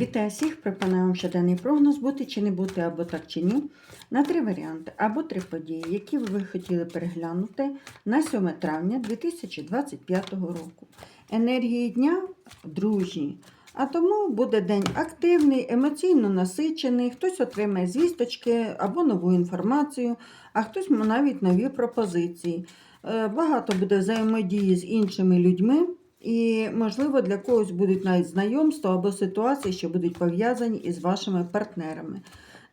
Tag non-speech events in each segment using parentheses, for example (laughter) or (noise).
Вітаю всіх! Пропоную вам щоденний прогноз бути чи не бути, або так чи ні. На три варіанти або три події, які ви хотіли переглянути на 7 травня 2025 року. Енергії дня дружні. А тому буде день активний, емоційно насичений, хтось отримає звісточки або нову інформацію, а хтось навіть нові пропозиції. Е, Багато буде взаємодії з іншими людьми. І, можливо, для когось будуть навіть знайомства або ситуації, що будуть пов'язані із вашими партнерами.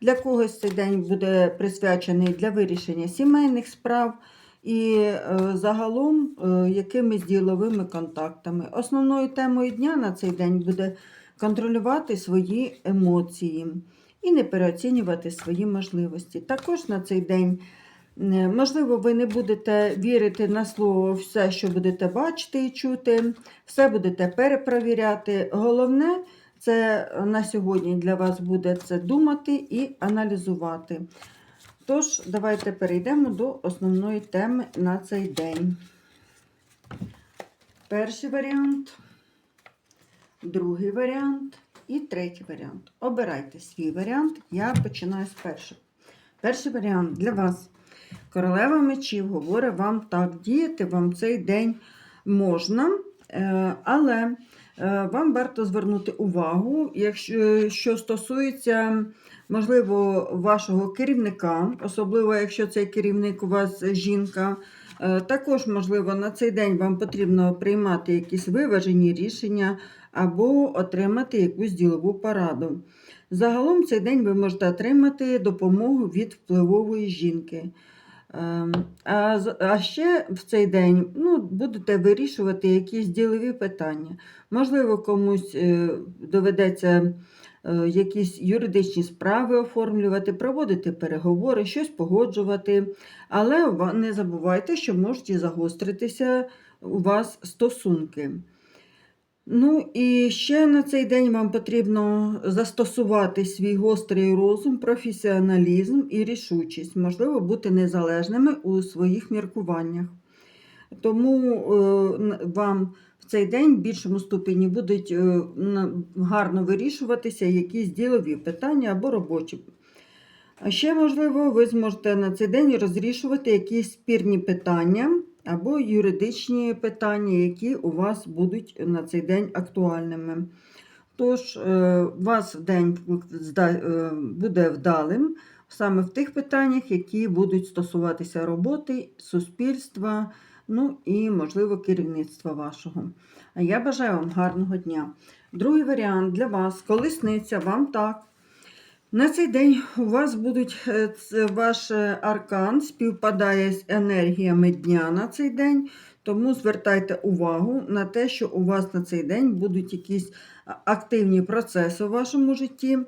Для когось цей день буде присвячений для вирішення сімейних справ і е, загалом е, якимись діловими контактами. Основною темою дня на цей день буде контролювати свої емоції і не переоцінювати свої можливості. Також на цей день. Е, Можливо, ви не будете вірити на слово все, що будете бачити і чути, все будете перепровіряти. Головне, це на сьогодні для вас буде це думати і аналізувати. Тож, давайте перейдемо до основної теми на цей день. Перший варіант, другий варіант і третій варіант. Обирайте свій варіант. Я починаю з першого. Перший варіант для вас. Королева мечів говорить вам так, діяти вам цей день можна, е, але е, вам варто звернути увагу, якщо що стосується, можливо, вашого керівника, особливо якщо цей керівник у вас жінка. Е, Також, можливо, на цей день вам потрібно приймати якісь виважені рішення або отримати якусь ділову пораду. Загалом цей день ви можете отримати допомогу від впливової жінки. Ем, А, а ще в цей день ну, будете вирішувати якісь ділові питання. Можливо, комусь е, доведеться е, якісь юридичні справи оформлювати, проводити переговори, щось погоджувати. Але не забувайте, що можуть загостритися у вас стосунки. Ну і ще на цей день вам потрібно застосувати свій гострий розум, професіоналізм і рішучість, можливо, бути незалежними у своїх міркуваннях. Тому е, вам в цей день в більшому ступені будуть е, гарно вирішуватися якісь ділові питання або робочі. А ще, можливо, ви зможете на цей день розрішувати якісь спірні питання або юридичні питання, які у вас будуть на цей день актуальними. Тож, е, вас день е, буде вдалим саме в тих питаннях, які будуть стосуватися роботи, суспільства, ну і, можливо, керівництва вашого. А я бажаю вам гарного дня. Другий варіант для вас колесниця вам так. На цей день у вас будуть е, ваш е, аркан співпадає з енергіями дня на цей день, тому звертайте увагу на те, що у вас на цей день будуть якісь активні процеси у вашому житті.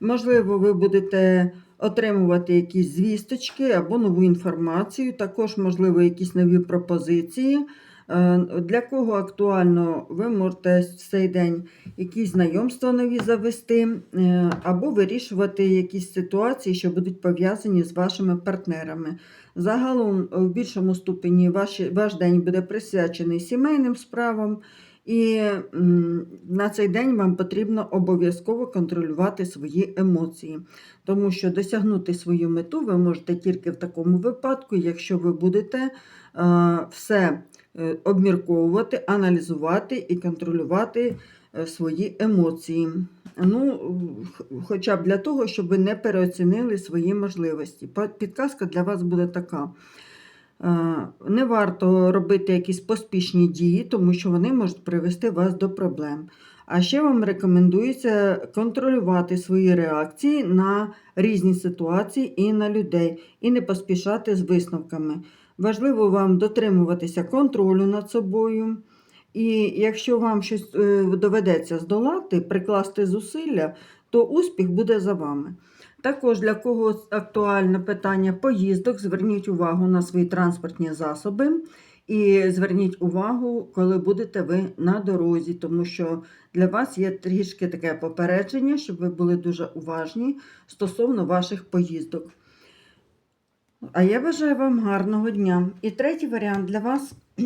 Можливо, ви будете отримувати якісь звісточки або нову інформацію, також, можливо, якісь нові пропозиції. Е, Для кого актуально, ви можете в цей день якісь знайомства нові завести, е, або вирішувати якісь ситуації, що будуть пов'язані з вашими партнерами. Загалом, в більшому ступені ваш, ваш день буде присвячений сімейним справам, і на цей день вам потрібно обов'язково контролювати свої емоції, тому що досягнути свою мету ви можете тільки в такому випадку, якщо ви будете е, все е, обмірковувати, аналізувати і контролювати е, свої емоції. Ну, хоча б для того, щоб ви не переоцінили свої можливості. Підказка для вас буде така. Е, Не варто робити якісь поспішні дії, тому що вони можуть привести вас до проблем. А ще вам рекомендується контролювати свої реакції на різні ситуації і на людей, і не поспішати з висновками. Важливо вам дотримуватися контролю над собою. І якщо вам щось е, доведеться здолати, прикласти зусилля, то успіх буде за вами. Також для кого актуальне питання поїздок, зверніть увагу на свої транспортні засоби і зверніть увагу, коли будете ви на дорозі, тому що для вас є трішки таке попередження, щоб ви були дуже уважні стосовно ваших поїздок. А я бажаю вам гарного дня. І третій варіант для вас. (clears throat)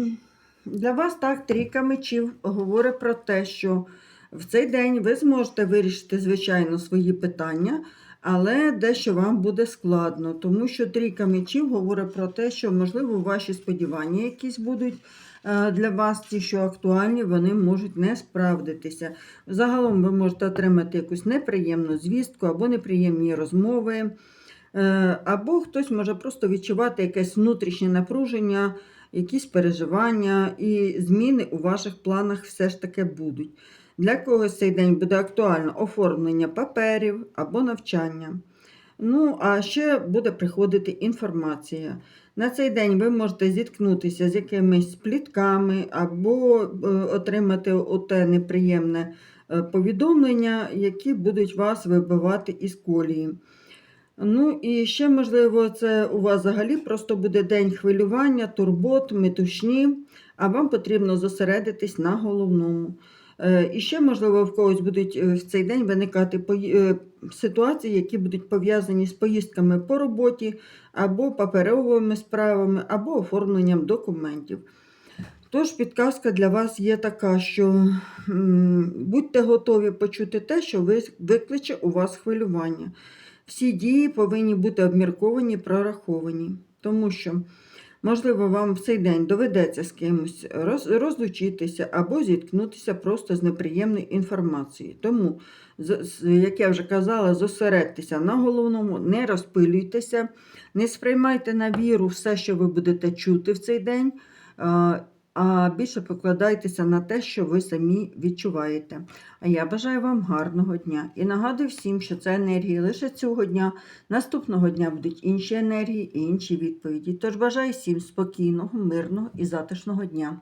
Для вас так, трійка мечів говорить про те, що В цей день ви зможете вирішити, звичайно, свої питання, але дещо вам буде складно, тому що трійка мечів говорить про те, що, можливо, ваші сподівання якісь будуть е, для вас, ті, що актуальні, вони можуть не справдитися. Загалом ви можете отримати якусь неприємну звістку або неприємні розмови. Е, Або хтось може просто відчувати якесь внутрішнє напруження, якісь переживання і зміни у ваших планах все ж таки будуть. Для когось цей день буде актуально оформлення паперів або навчання. Ну, а ще буде приходити інформація. На цей день ви можете зіткнутися з якимись плітками або е, отримати оте неприємне е, повідомлення, які будуть вас вибивати із колії. Ну і ще, можливо, це у вас взагалі просто буде день хвилювання, турбот, метушні, а вам потрібно зосередитись на головному. Е, І ще, можливо, в когось будуть е, в цей день виникати е, ситуації, які будуть пов'язані з поїздками по роботі, або паперовими справами, або оформленням документів. Тож підказка для вас є така, що будьте готові почути те, що викличе у вас хвилювання. Всі дії повинні бути обмірковані, прораховані, тому що, можливо, вам в цей день доведеться з кимось роз, розлучитися або зіткнутися просто з неприємною інформацією. Тому, як я вже казала, зосередьтеся на головному, не розпилюйтеся, не сприймайте на віру все, що ви будете чути в цей день. А, більше покладайтеся на те, що ви самі відчуваєте. А я бажаю вам гарного дня і нагадую всім, що це енергії лише цього дня. Наступного дня будуть інші енергії і інші відповіді. Тож бажаю всім спокійного, мирного і затишного дня.